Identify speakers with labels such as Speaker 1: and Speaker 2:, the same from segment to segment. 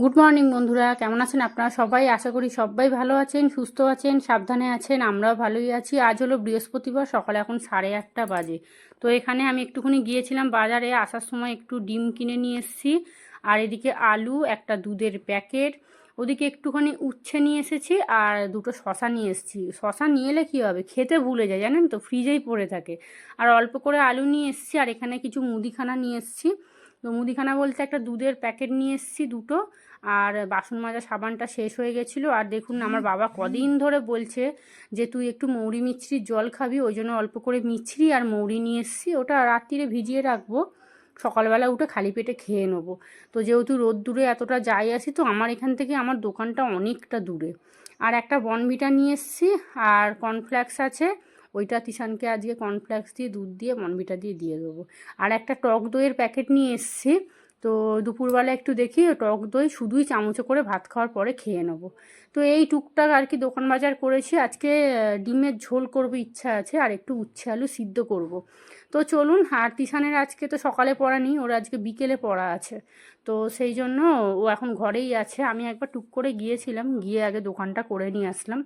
Speaker 1: Good morning বন্ধুরা। কেমন আছেন আপনারা সবাই? আশা করি সবাই ভালো আছেন, সুস্থ আছেন, সাবধানে আছেন, আমরাও ভালোই আছি। আজ হলো বৃহস্পতিবার, সকালে এখন সাড়ে আটটা বাজে। তো এখানে আমি একটুখানি গিয়েছিলাম বাজারে, আসার সময় একটু ডিম কিনে নিয়ে এসেছি। আর এদিকে আলু, একটা দুধের প্যাকেট, ওদিকে একটুখানি উচ্ছে নিয়ে এসেছি, আর দুটো শশা নিয়ে এসেছি। শশা নিয়ে এলে কী হবে? খেতে ভুলে যায়, জানেন তো? ফ্রিজেই পড়ে থাকে। আর অল্প করে আলু নিয়ে এসেছি, আর এখানে কিছু মুদিখানা নিয়ে এসেছি। তো মুদিখানা বলতে একটা দুধের প্যাকেট নিয়ে এসেছি দুটো আর বাসন মাজা সাবানটা শেষ হয়ে গেছিল। আর দেখুন আমার বাবা কদিন ধরে বলছে যে তুই একটু মৌরি মিছরির জল খাবি ওই জন্য অল্প করে মিছরি আর মৌরি নিয়ে এসেছি ওটা রাত্রিরে ভিজিয়ে রাখব সকালবেলা উঠে খালি পেটে খেয়ে নেব। তো যেহেতু রোদ দূরে এতটা যাই আসি তো আমার এখান থেকে আমার দোকানটা অনেকটা দূরে। আর একটা বনভিটা নিয়ে এসেছি আর কর্নফ্লেক্স আছে ওইটা তিশানকে আজকে কর্নফ্লেক্স দিয়ে, দুধ দিয়ে, বনভিটা দিয়ে দিয়ে দেবো। আর একটা টক দইয়ের প্যাকেট নিয়ে এসেছি। তো দুপুরবেলা একটু দেখি, টক দই শুধুই চামচে করে ভাত খাওয়ার পরে খেয়ে নেব। তো এই টুকটাক আর কি দোকান বাজার করেছি। আজকে ডিমের ঝোল করব, ইচ্ছা আছে, আর একটু উচ্ছে আলু সিদ্ধ করব। তো চলুন, আর তিশানের আজকে তো সকালে পড়া নেই, ওর আজকে বিকেলে পড়া আছে। তো সেই জন্য ও এখন ঘরেই আছে। আমি একবার টুক করে গিয়েছিলাম, গিয়ে আগে দোকানটা করে নিয়ে আসলাম।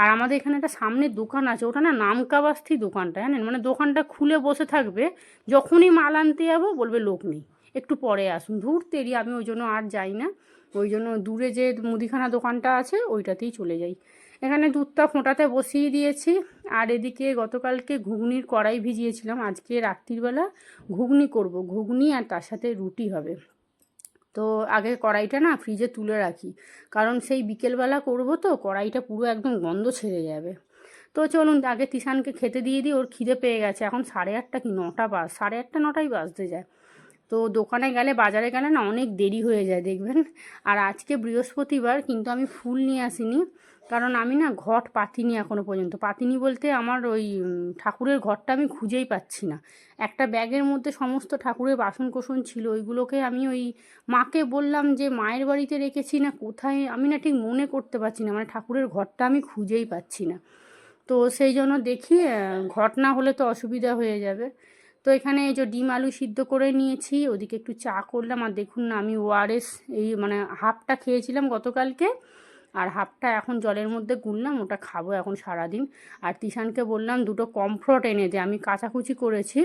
Speaker 1: আর আমাদের এখানে একটা সামনে দোকান আছে, ওটা না নামকাবাস্থি দোকানটা, জানেন? মানে দোকানটা খুলে বসে থাকবে, যখনই মাল আনতে যাব, বলবে লোক নেই। একটু পরে আসুন। দূর তেরি, আমি ওই জন্য আর যাই না। ওই জন্য দূরে যে মুদিখানা দোকানটা আছে, ওইটাতেই চলে যাই। এখানে দুধটা ফোঁটাতে বসিয়ে দিয়েছি। আর এদিকে গতকালকে ঘুগনির কড়াই ভিজিয়েছিলাম। আজকে রাত্রিবেলা ঘুগনি করব। ঘুগনি আর তার সাথে রুটি হবে। তো আগে কড়াইটা না ফ্রিজে তুলে রাখি। কারণ সেই বিকেলবেলা করব তো, কড়াইটা পুরো একদম গন্ধ ছেড়ে যাবে। তো চলুন, আগে তিশানকে খেতে দিয়ে দিই, ওর খিদে পেয়ে গেছে। এখন সাড়ে আটটা কি, নটা বাস সাড়ে আটটা, নটাই বাজতে যায়। তো দোকানে গেলে, বাজারে গেলে না অনেক দেরি হয়ে যায়, দেখবেন? আর আজকে বৃহস্পতিবার, কিন্তু আমি ফুল নিয়ে আসিনি। কারণ আমি না ঘট পাতিনি এখনও পর্যন্ত। পাতিনি বলতে আমার ওই ঠাকুরের ঘরটা আমি খুঁজেই পাচ্ছি না। একটা ব্যাগের মধ্যে সমস্ত ঠাকুরের বাসন কোসন ছিল, ওইগুলোকে আমি ওই মাকে বললাম যে, মায়ের বাড়িতে রেখেছি না, কোথায়? আমি না ঠিক মনে করতে পারছি না মানে ঠাকুরের ঘরটা আমি খুঁজেই পাচ্ছি না। তো সেই জন্য দেখি ঘট না হলে তো অসুবিধা হয়ে যাবে। তো এখানে এই যে ডিম আলু সিদ্ধ করে নিয়েছি, ওদিকে একটু চা করলাম। আর দেখুন না, আমি ওআরএস এই মানে হাফটা খেয়েছিলাম গতকালকে। আর হাফটা এখন জলের মধ্যে গুললাম ওটা খাব এখন সারাদিন। আর তিশানকে বললাম, দুটো কমফর্ট এনে দে, আমি কাচাকুচি করেছি,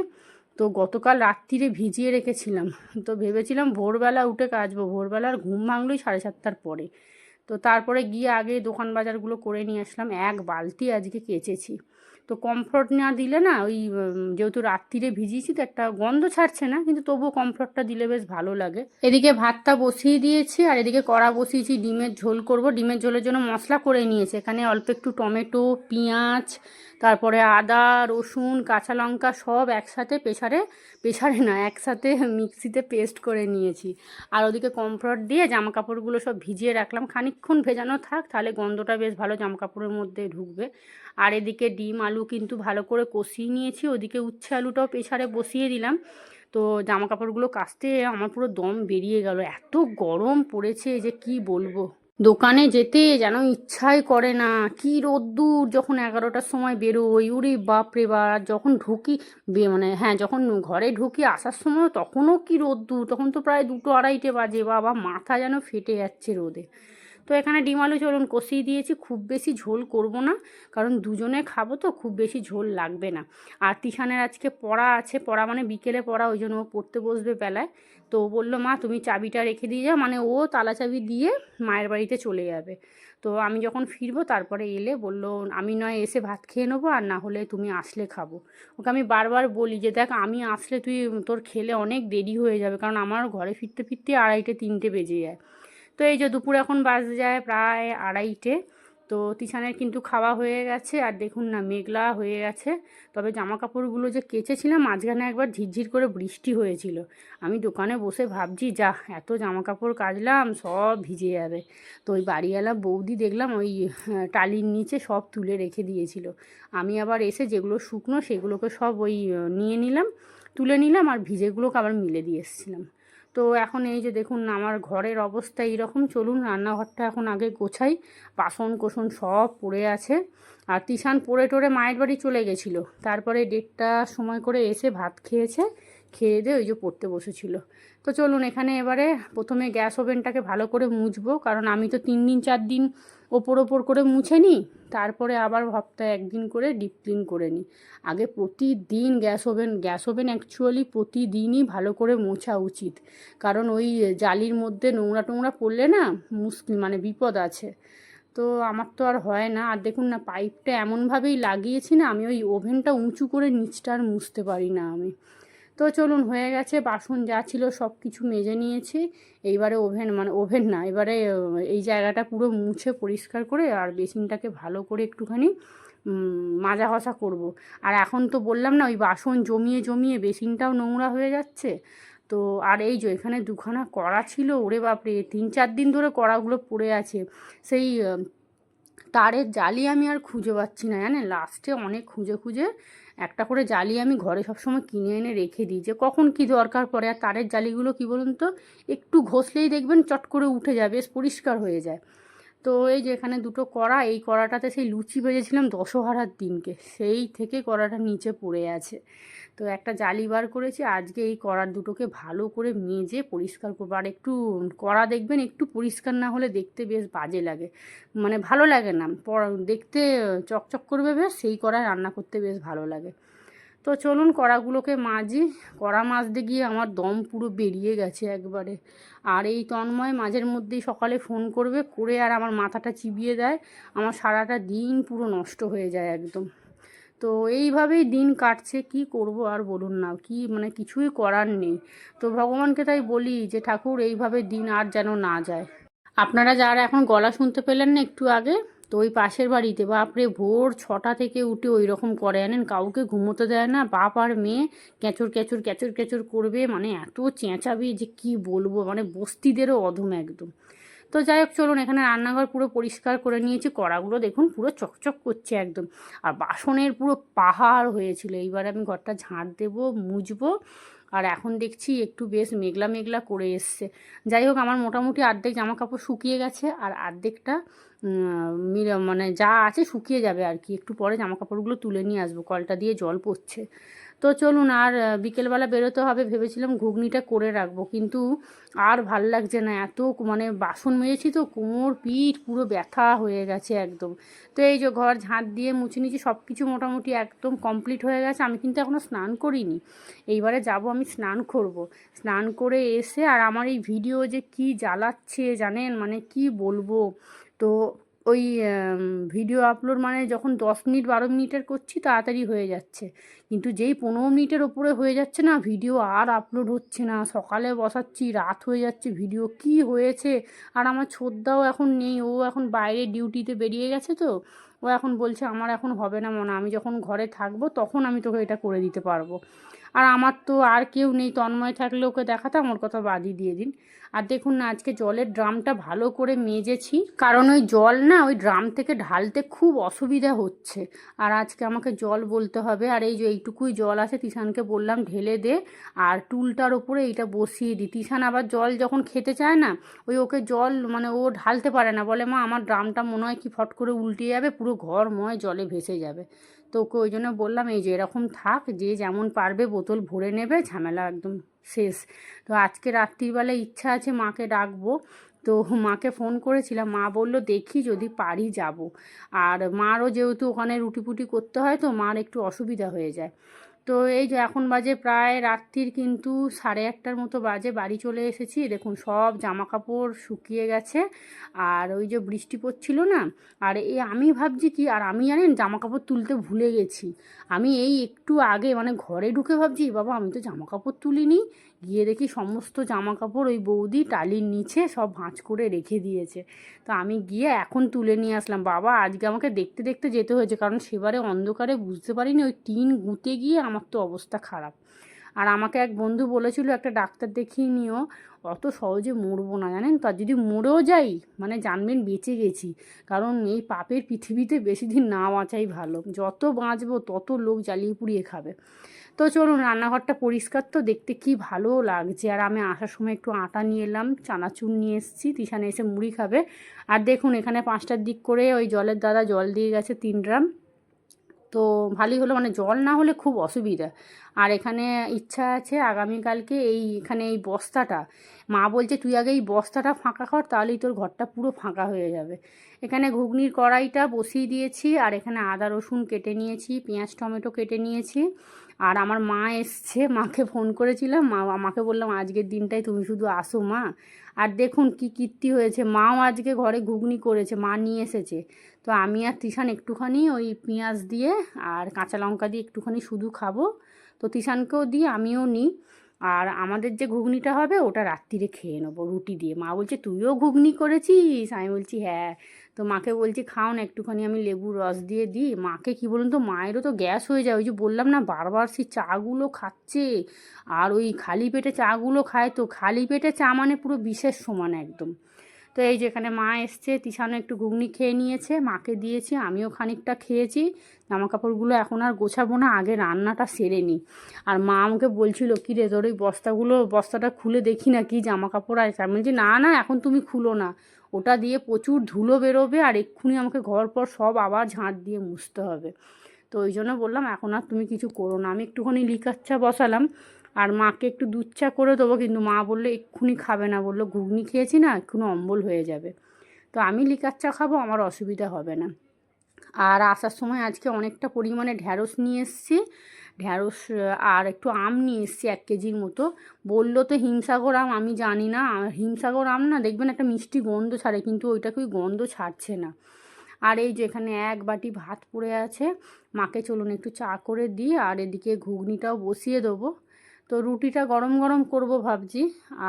Speaker 1: তো গতকাল রাত্রিরে ভিজিয়ে রেখেছিলাম। তো ভেবেছিলাম ভোরবেলা উঠে কাচবো, ভোরবেলার ঘুম ভাঙলোই সাড়ে সাতটার পরে। তো তারপরে গিয়ে আগে দোকান বাজারগুলো করে নিয়ে আসলাম, এক বালতি আজকে কেচেছি। তো কমফর্ট না দিলে না ওই যেহেতু রাত্রিরে ভিজিয়েছি তো একটা গন্ধ ছাড়ছে না, কিন্তু তবুও কমফর্টটা দিলে বেশ ভালো লাগে। এদিকে ভাতটা বসিয়ে দিয়েছি আর এদিকে কড়া বসিয়েছি, ডিমের ঝোল করব। ডিমের ঝোলের জন্য মশলা করে নিয়েছি। এখানে অল্প একটু টমেটো, পেঁয়াজ তারপরে আদা, রসুন, কাঁচা লঙ্কা সব একসাথে প্রেশারে প্রেশারে না, একসাথে মিক্সিতে পেস্ট করে নিয়েছি। আর ওদিকে কমফর্ট দিয়ে জামা কাপড়গুলো সব ভিজিয়ে রাখলাম। খানিক্ষণ ভেজানো থাক, তাহলে গন্ধটা বেশ ভালো জামা কাপড়ের মধ্যে ঢুকবে। আর এদিকে ডিম, আলু কিন্তু ভালো করে কষিয়ে নিয়েছি। ওদিকে উচ্ছে আলুটাও প্রেশারে বসিয়ে দিলাম। তো জামা কাপড়গুলো কাচতে আমার পুরো দম বেরিয়ে গেল। এত গরম পড়েছে যে কি বলব? দোকানে যেতে যেন ইচ্ছাই করে না। কি রোদ্দুর যখন এগারোটার সময় বেরোই। উড়ি বাপরে বা যখন ঢুকি মানে হ্যাঁ যখন ঘরে ঢুকি আসার সময় তখনও কি রোদ্দুর? তখন তো প্রায় দুটো আড়াইটে বাজে। বাবা, মাথা যেন ফেটে যাচ্ছে রোদে। তো এখানে ডিম আলু চলুন কষিয়ে দিয়েছি, খুব বেশি ঝোল করব না, কারণ দুজনে খাব তো খুব বেশি ঝোল লাগবে না। আর তিশানের আজকে পড়া আছে, পড়া মানে বিকেলে পড়া, ওই জন্য ও পড়তে বসবে বেলায়। তো ও বলল, মা, তুমি চাবিটা রেখে দিয়ে যাও। মানে ও তালা চাবি দিয়ে মায়ের বাড়িতে চলে যাবে। তো আমি যখন ফিরবো, তারপরে এলে বলল, আমি নয়, এসে ভাত খেয়ে নেব, আর না হলে তুমি আসলে খাব। ওকে আমি বারবার বলি যে, দেখ, আমি আসলে তুই, তোর খেলে অনেক দেরি হয়ে যাবে, কারণ আমার ঘরে ফিরতে ফিরতে আড়াইটে, তিনটে বেজে যায়। তো এই যে দুপুর এখন বাজে যায় প্রায় আড়াইটে। তো তিশানের কিন্তু খাওয়া হয়ে গেছে আর দেখুন না, মেঘলা হয়ে গেছে। তবে জামা কাপড়গুলো যে কেচেছিলাম, মাঝখানে একবার ঝিরঝির করে বৃষ্টি হয়েছিল। আমি দোকানে বসে ভাবছি যা এত জামা কাপড় কাচলাম, সব ভিজে যাবে। তো ওই বাড়িওয়ালা বৌদি দেখলাম ওই টালির নিচে সব তুলে রেখে দিয়েছিল। আমি আবার এসে যেগুলো শুকনো সেগুলোকে সব ওই নিয়ে নিলাম, তুলে নিলাম আর ভিজেগুলোকে আবার মিলে দিয়ে এসেছিলাম। তো এখন এই যে দেখুন, আমার ঘরের অবস্থা এইরকম। চলুন, রান্নাঘরটা এখন আগে গোছাই। বাসন কোসন সব পড়ে আছে। আর তিশান পড়ে টোরে মায়ের বাড়ি চলে গেছিল। তারপরে ডেটটা সময় করে এসে ভাত খেয়েছে। খেয়ে দিয়ে ওই যে পড়তে বসেছিল। তো চলুন, এখানে এবারে প্রথমে গ্যাস ওভেনটাকে ভালো করে মুছবো। কারণ আমি তো তিন দিন, চার দিন ওপর ওপর করে মুছে নিই, তারপরে আবার সপ্তাহে একদিন করে ডিপ ক্লিন করে নিই। আগে প্রতিদিন gas oven gas oven actually প্রতিদিনই ভালো করে মোছা উচিত। কারণ ওই জালির মধ্যে নোংরা টোংরা পড়লে না মুশকিল মানে বিপদ আছে। তো আমার তো আর হয় না। আর দেখুন না পাইপটা এমনভাবেই লাগিয়েছি না, আমি ওই ওভেনটা উঁচু করে নিচটা আর মুছতে পারি না আমি। তো চলুন হয়ে গেছে, বাসন যা ছিল সব কিছু মেজে নিয়েছি। এইবারে ওভেন মানে ওভেন না, এবারে এই জায়গাটা পুরো মুছে পরিষ্কার করে আর বেসিনটাকে ভালো করে একটুখানি মাজা ঘষা করব। আর এখন তো বললাম না, ওই বাসন জমিয়ে জমিয়ে বেসিনটাও নোংরা হয়ে যাচ্ছে। তো আর এই যে এখানে দুখানা কড়া ছিল, ওরে বাপরে, তিন চার দিন ধরে কড়াগুলো পড়ে আছে। সেই তারের জালি আমি আর খুঁজে পাচ্ছি না, জানেন? লাস্টে অনেক খুঁজে খুঁজে একটা করে জালি আমি ঘরে সবসময় কিনে এনে রেখে দিই। যে কখন কি দরকার পড়ে, আর তারের জালিগুলো কী বলুন তো, একটু ঘষলেই দেখবেন চট করে উঠে যাবে পরিষ্কার হয়ে যায়। তো এই যে এখানে দুটো কড়া, এই কড়াটাতে সেই লুচি ভেজেছিলাম দশহারার দিনকে। সেই থেকে কড়াটা নিচে পড়ে আছে। তো একটা জালি বার করেছি, আজকে এই কড়ার দুটোকে ভালো করে মেজে পরিষ্কার করব। আর একটু কড়া দেখবেন, একটু পরিষ্কার না হলে দেখতে বেশ বাজে লাগে। মানে ভালো লাগে না দেখতে চকচক করবে, বেশ সেই কড়ায় রান্না করতে বেশ ভালো লাগে। তো চলুন কড়াগুলোকে মাজি। কড়া মাজতে গিয়ে আমার দম পুরো বেরিয়ে গেছে একবারে। আর এই তন্ময় মাঝের মধ্যেই সকালে ফোন করবে, করে আর আমার মাথাটা চিবিয়ে দেয়। আমার সারাটা দিন পুরো নষ্ট হয়ে যায় একদম। তো এইভাবেই দিন কাটছে, কি করব আর বলুন না, কি মানে কিছুই করার নেই। তো ভগবানকে তাই বলি যে, ঠাকুর, এইভাবে দিন আর যেন না যায়। আপনারা যারা এখন গলা শুনতে পেলেন না একটু আগে তো ওই পাশের বাড়িতে, বাপরে ভোর ছটা থেকে উঠে ওই রকম করে আনেন, কাউকে ঘুমোতে দেয় না, বাপ আর মেয়ে ক্যাচুর ক্যাচুর ক্যাচুর ক্যাচুর করবে মানে এত চেঁচাবে যে কি বলব মানে বস্তিদেরও অধম একদম। তো যাই হোক, চলুন এখানে রান্নাঘর পুরো পরিষ্কার করে নিয়েছি, কড়াগুলো দেখুন পুরো চকচক করছে একদম। আর বাসনের পুরো পাহাড় হয়েছিল, এইবার আমি ঘরটা ঝাঁট দেবো, মুছবো আর এখন দেখছি একটু বেশ মেঘলা মেঘলা করে এসছে। যাই হোক, আমার মোটামুটি আর্ধেক জামা কাপড় শুকিয়ে গেছে আর অর্ধেকটা মানে যা আছে শুকিয়ে যাবে আর কি। একটু পরে জামা কাপড়গুলো তুলে নিয়ে আসব। কলটা দিয়ে জল পড়ছে। তো চলুন আর বিকেলবেলা বেরোতে হবে, ভেবেছিলাম ঘুগনিটা করে রাখব, কিন্তু আর ভালো লাগছে না, এত মানে বাসন মেরেছি তো, কোমর, পিঠ, পুরো ব্যথা হয়ে গেছে একদম। তো এই যে ঘর ঝাঁট দিয়ে মুছে নিয়েছি সব কিছু মোটামুটি একদম কমপ্লিট হয়ে গেছে, আমি কিন্তু এখনও স্নান করিনি। এইবারে যাব, আমি স্নান করব। স্নান করে এসে আর আমার এই ভিডিও যে কি জ্বালাচ্ছে জানেন মানে কি বলব? তো ওই ভিডিও আপলোড মানে যখন দশ মিনিট বারো মিনিটের করছি তাড়াতাড়ি হয়ে যাচ্ছে। কিন্তু যেই পনেরো মিনিটের ওপরে হয়ে যাচ্ছে না ভিডিও আর আপলোড হচ্ছে না। সকালে বসাচ্ছি, রাত হয়ে যাচ্ছে ভিডিও কি হয়েছে? আর আমার ছোদ্দাও এখন নেই। ও এখন বাইরে ডিউটিতে বেরিয়ে গেছে তো। ও এখন বলছে, আমার এখন হবে না মনে আমি যখন ঘরে থাকব, তখন আমি তোকে এটা করে দিতে পারব। আর আমার তো আর কেউ নেই, তন্ময় থাকলে ওকে দেখাতাম, ওর কথা বাদই দিয়ে দিন। আর দেখুন না, আজকে জলের ড্রামটা ভালো করে মেজেছি, কারণ ওই জল না, ওই ড্রাম থেকে ঢালতে খুব অসুবিধা হচ্ছে। আর আজকে আমাকে জল বলতে হবে, আর এই যে এইটুকুই জল আছে, তিশানকে বললাম ঢেলে দে, আর টুলটার ওপরে এইটা বসিয়ে দিই তিশান আবার জল যখন খেতে চায় না, ওই ওকে জল মানে ও ঢালতে পারে না। বলে, মা, আমার ড্রামটা মনে হয় কি ফট করে উল্টে যাবে, পুরো ঘরময় জলে ভেসে যাবে। তো ওকে ওই জন্য বললাম, এই যে এরকম থাক, যে যেমন পারবে বোতল ভরে নেবে, ঝামেলা একদম শেষ। তো আজকে রাত্রিবেলায় ইচ্ছা আছে মাকে ডাকবো। তো মাকে ফোন করেছিলাম, মা বলল, দেখি যদি পারি যাব। আর মারও যেহেতু ওখানে রুটি পুটি করতে হয়, তো মার একটু অসুবিধা হয়ে যায়। তো এই যে এখন বাজে প্রায় রাত্রির কিন্তু সাড়ে আটটার মতো বাজে, বাড়ি চলে এসেছি। দেখুন, সব জামা কাপড় শুকিয়ে গেছে আর ওই যে বৃষ্টি পড়ছিল না, আর এই আমি ভাবছি কি, আর আমি জানেন জামা কাপড় তুলতে ভুলে গেছি। আমি এই একটু আগে মানে ঘরে ঢুকে ভাবছি, বাবা, আমি তো জামা কাপড় তুলিনি। গিয়ে দেখি সমস্ত জামা কাপড় ওই বৌদি টালির নিচে সব ভাঁজ করে রেখে দিয়েছে। তো আমি গিয়ে এখন তুলে নিয়ে আসলাম। বাবা, আজকে আমাকে দেখতে দেখতে যেতে হয়েছে কারণ সেবারে অন্ধকারে বুঝতে পারিনি ওই টিন গুঁতে গিয়ে আমার তো অবস্থা খারাপ। আর আমাকে এক বন্ধু বলেছিল, একটা ডাক্তার দেখিয়ে নিও, অত সহজে মরবো না। জানেন তো? আর যদি মরেও যাই মানে জানবেন বেঁচে গেছি। কারণ এই পাপের পৃথিবীতে বেশি দিন না বাঁচাই ভালো। যত বাঁচবো তত লোক জ্বালিয়ে পুড়িয়ে খাবে। তো চলুন, রান্নাঘরটা পরিষ্কার তো, দেখতে কি ভালো লাগছে। আর আমি আসার সময় একটু আটা নিয়ে এলাম, চানাচুর নিয়ে এসেছি, তিশানে এসে মুড়ি খাবে। আর দেখুন, এখানে পাঁচটার দিক করে ওই জলের দাদা জল দিয়ে গেছে তিন ড্রাম। তো ভালোই হলো মানে জল না হলে খুব অসুবিধা। আর এখানে ইচ্ছা আছে আগামীকালকে এই, এখানে এই বস্তাটা। মা বলছে, তুই আগে এই বস্তাটা ফাঁকা কর, তাহলেই তোর ঘরটা পুরো ফাঁকা হয়ে যাবে। এখানে ঘুগনির কড়াইটা বসিয়ে দিয়েছি, আর এখানে আদা রসুন কেটে নিয়েছি, পেঁয়াজ, টমেটো কেটে নিয়েছি। আর আমার মা এসছে, মাকে ফোন করেছিলাম, মা মাকে বললাম, আজকের দিনটাই তুমি শুধু আসো মা। আর দেখুন কি কীর্তি হয়েছে, মাও আজকে ঘরে ঘুগনি করেছে, মা নিয়ে এসেছে। তো আমি আর তিশান একটুখানি ওই পেঁয়াজ দিয়ে আর কাঁচা লঙ্কা দিয়ে একটুখানি শুধু খাব। তো তিশানকেও দিই আমিও নিই। আর আমাদের যে ঘুগনিটা হবে, ওটা রাত্রিরে খেয়ে নেব রুটি দিয়ে। মা বলছে, তুইও ঘুগনি করেছিস? আমি বলছি হ্যাঁ। তো মাকে বলছি, খাও না, একটুখানি আমি লেবুর রস দিয়ে দিই। মাকে কি বলুন তো, মায়েরও তো গ্যাস হয়ে যায়, ওই যে বললাম না, বারবার সেই চাগুলো খাচ্ছে। আর ওই খালি পেটে চাগুলো খায় তো, খালি পেটে চা মানে পুরো বিশেষ সমান একদম। তো এই যেখানে মা এসছে, তিশানো একটু ঘুগনি খেয়ে নিয়েছে, মাকে দিয়েছি, আমিও খানিকটা খেয়েছি। জামা কাপড়গুলো এখন আর গোছাবো না, আগে রান্নাটা সেরে নিই। আর মা আমাকে বলছিল, কী রে, তোর ওই বস্তাগুলো, বস্তাটা খুলে দেখি না কি জামা কাপড় আছে? আমি বলছি, না না, এখন তুমি খুলো না। ওটা দিয়ে প্রচুর ধুলো বেরোবে আর এক্ষুনি আমাকে ঘর পর সব আবার ঝাঁট দিয়ে মুছতে হবে। তো ওই জন্য বললাম, এখন আর তুমি কিছু করো না। আমি একটুখানি লিকার চা বসালাম আর মাকে একটু দুধ চা করে দেবো, কিন্তু মা বলল, এক্ষুনি খাবে না। বলল, ঘুগনি খেয়েছি না, এক্ষুনি অম্বল হয়ে যাবে। তো আমি লিকার চা খাব, আমার অসুবিধা হবে না। আর আসার সময় আজকে অনেকটা পরিমাণে ঢ্যাঁড়স নিয়ে এসেছি ঢ্যাঁড়স আর একটু আম নিয়ে এসেছি এক কেজির মতো। বলল তো হিমসাগর আম, আমি জানি না। হিমসাগর আম না, দেখবেন একটা মিষ্টি গন্ধ ছাড়ে, কিন্তু ওইটাকে ওই গন্ধ ছাড়ছে না। আর এই যে এখানে এক বাটি ভাত পড়ে আছে, মাকে চলুন একটু চা করে দিই, আর এদিকে ঘুগনিটাও বসিয়ে দেবো। তো রুটিটা গরম গরম করব ভাবছি,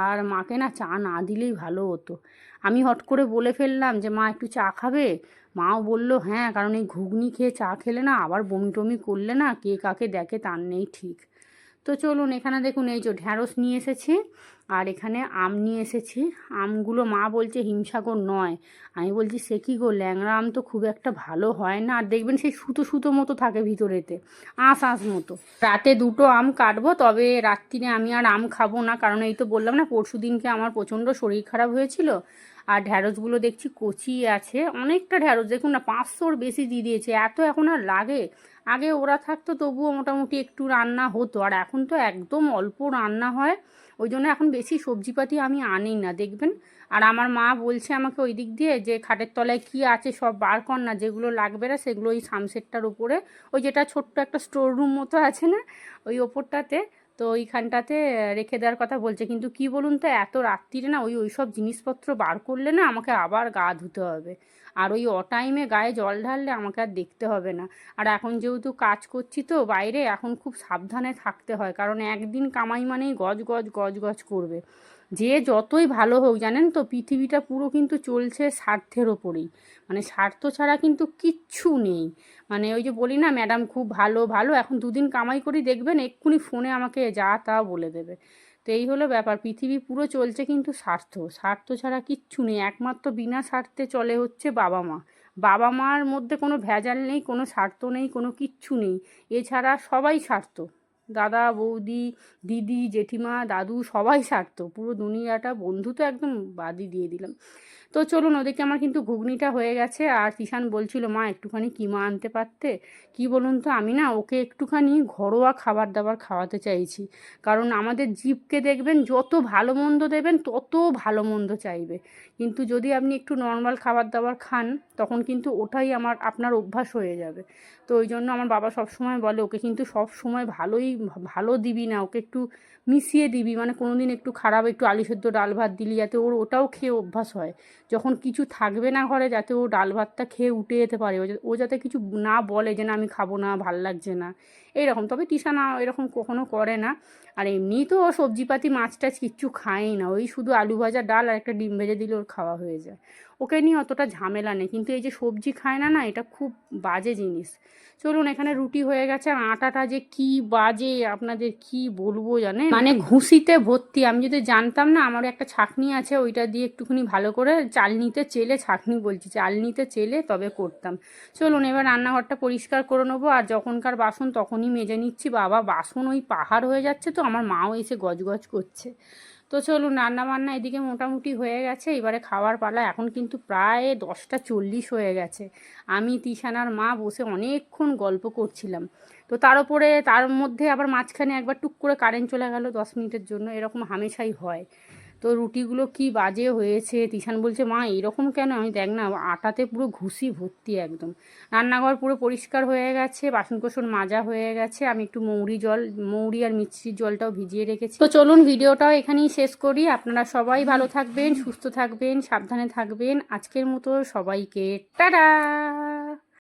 Speaker 1: আর মাকে না চা না দিলেই ভালো হতো। আমি হট করে বলে ফেললাম যে, মা, একটু চা খাবে? মাও বলল হ্যাঁ কারণ এই ঘুগনি খেয়ে চা খেলে না আবার বমি টমি করলে না কে কাকে দেখে তার নেই ঠিক। তো চলুন, এখানে দেখুন, এই যে ঢ্যাঁড়স নিয়ে এসেছি আর এখানে আম নিয়ে এসেছি। আমগুলো মা বলছে হিমসাগর নয়। আমি বলছি, সে কী গো, ল্যাংড়া আম তো খুব একটা ভালো হয় না। আর দেখবেন সেই সুতো সুতো মতো থাকে ভিতরেতে, আঁশ আঁশ মতো। রাতে দুটো আম কাটবো, তবে রাত্রিরে আমি আর আম খাব না, কারণ এই তো বললাম না পরশু দিনকে আমার প্রচণ্ড শরীর খারাপ হয়েছিল। আর ঢ্যাঁড়সগুলো দেখছি কচি আছে। অনেকটা ঢ্যাঁড়স, দেখুন না, পাঁচশোর বেশি দিয়ে দিয়েছে। এত এখন আর লাগে। আগে ওরা থাকতো, তবুও মোটামুটি একটু রান্না হতো। আর এখন তো একদম অল্প রান্না হয়। ওই জন্য এখন বেশি সবজিপাতি আমি আনি না, দেখবেন? আর আমার মা বলছে আমাকে ওই দিক দিয়ে যে খাটের তলায় কি আছে সব বার কর না, যেগুলো লাগবে না সেগুলো ওই সানসেটটার উপরে। ওই যেটা ছোট্ট একটা স্টোর রুম মতো আছে না, ওই ওপরটাতে তো ওইখানটাতে রেখে দেওয়ার কথা বলছে। কিন্তু কি বলুন তো, এত রাত্রিরে না ওই ওই সব জিনিসপত্র বার করলে না আমাকে আবার গা ধুতে হবে। আর ওই অটাইমে গায়ে জল ঢাললে আমাকে আর দেখতে হবে না। আর এখন যেহেতু কাজ করছি তো বাইরে, এখন খুব সাবধানে থাকতে হয়। কারণ একদিন কামাই মানেই গজ গজ গজ গজ করবে। যে যতই ভালো হোক, জানেন তো, পৃথিবীটা পুরো কিন্তু চলছে স্বার্থের ওপরেই। মানে স্বার্থ ছাড়া কিন্তু কিচ্ছু নেই। মানে ওই যে বলি না, ম্যাডাম খুব ভালো ভালো, এখন দুদিন কামাই করি, দেখবেন এক্ষুনি ফোনে আমাকে যা তা বলে দেবে। তো এই হলো ব্যাপার। পৃথিবী পুরো চলছে কিন্তু স্বার্থ। স্বার্থ ছাড়া কিচ্ছু নেই। একমাত্র বিনা স্বার্থে চলে হচ্ছে বাবা মা। বাবা মার মধ্যে কোনো ভেজাল নেই, কোনো স্বার্থ নেই, কোনো কিচ্ছু নেই। এছাড়া সবাই স্বার্থ। দাদা, বৌদি, দিদি, জেঠিমা, দাদু সবাই স্বার্থ। পুরো দুনিয়াটা বন্ধু তো একদম বাদই দিয়ে দিলাম। তো চলুন ওদিকে আমার কিন্তু ঘুগনিটা হয়ে গেছে। আর কিষান বলছিল, মা, একটুখানি কিমা আনতে পারতে? কি বলুন তো, আমি না ওকে একটুখানি ঘরোয়া খাবার দাবার খাওয়াতে চাইছি। কারণ আমাদের জীবকে দেখবেন, যত ভালো মন্দ দেবেন, তত ভালো মন্দ চাইবে। কিন্তু যদি আপনি একটু নর্মাল খাবার দাবার খান, তখন কিন্তু ওটাই আমার, আপনার অভ্যাস হয়ে যাবে। তো ওই জন্য আমার বাবা সব সময় বলে, ওকে কিন্তু সব সময় ভালোই, ভালো দিবি না, ওকে একটু মিশিয়ে দিবি। মানে কোনো দিন একটু খারাপ, একটু আলু সেদ্ধ ডাল ভাত দিলি, যাতে ওর ওটাও খেয়ে অভ্যাস হয়। যখন কিছু থাকবে না ঘরে, যাতে ও ডাল ভাতটা খেয়ে উঠে যেতে পারে। ও যাতে কিছু না বলে যে, না, আমি খাব না, ভালো লাগছে না। এইরকম। তবে টিসা না, এরকম কখনো করে না। আর এমনি তো ও সবজিপাতি মাছ টাছ কিচ্ছু খায়ই না। ওই শুধু আলু ভাজা ডাল আর একটা ডিম ভেজে দিলে ওর খাওয়া হয়ে যায়। ওকে নিয়ে অতটা ঝামেলা নেই। কিন্তু এই যে সবজি খায় না না এটা খুব বাজে জিনিস। চলুন এখানে রুটি হয়ে গেছে আর আটাটা যে কি বাজে আপনাদের কি বলব জানেন? মানে ঘুষিতে ভর্তি। আমি যদি জানতাম না আমার একটা ছাকনি আছে ওইটা দিয়ে একটুখানি ভালো করে চালনিতে চেলে ছাকনি বলছি চালনিতে চেলে তবে করতাম। চলুন এবার রান্নাঘরটা পরিষ্কার করে নেব আর যখনকার বাসন তখনই মেজে নিচ্ছি। বাবা বাসন ওই পাহাড় হয়ে যাচ্ছে তো আমার মাও এসে গজগজ করছে। তো চলুন রান্না বান্না এদিকে মোটামুটি হয়ে গেছে। এবারে খাওয়ার পালা এখন কিন্তু প্রায় দশটা চল্লিশ হয়ে গেছে। আমি তিশানার মা বসে অনেকক্ষণ গল্প করছিলাম। তো তার উপরে, তার মধ্যে আবার মাঝখানে একবার টুক করে কারেন্ট চলে গেল দশ মিনিটের জন্য। এরকম হামেশাই হয়। তো রুটিগুলো কি বাজে হয়েছে? তিশান বলছে, মা, এরকম কেন? আমি দেখ না, আটাতে পুরো ঘুষি ভর্তি একদম। রান্নাঘর পুরো পরিষ্কার হয়ে গেছে বাসন কোসন মাজা হয়ে গেছে। আমি একটু মৌরি জল, মৌরি আর মিষ্টির জলটাও ভিজিয়ে রেখেছি। তো চলুন ভিডিওটাও এখানেই শেষ করি। আপনারা সবাই ভালো থাকবেন, সুস্থ থাকবেন, সাবধানে থাকবেন। আজকের মতো সবাইকে, টাটা!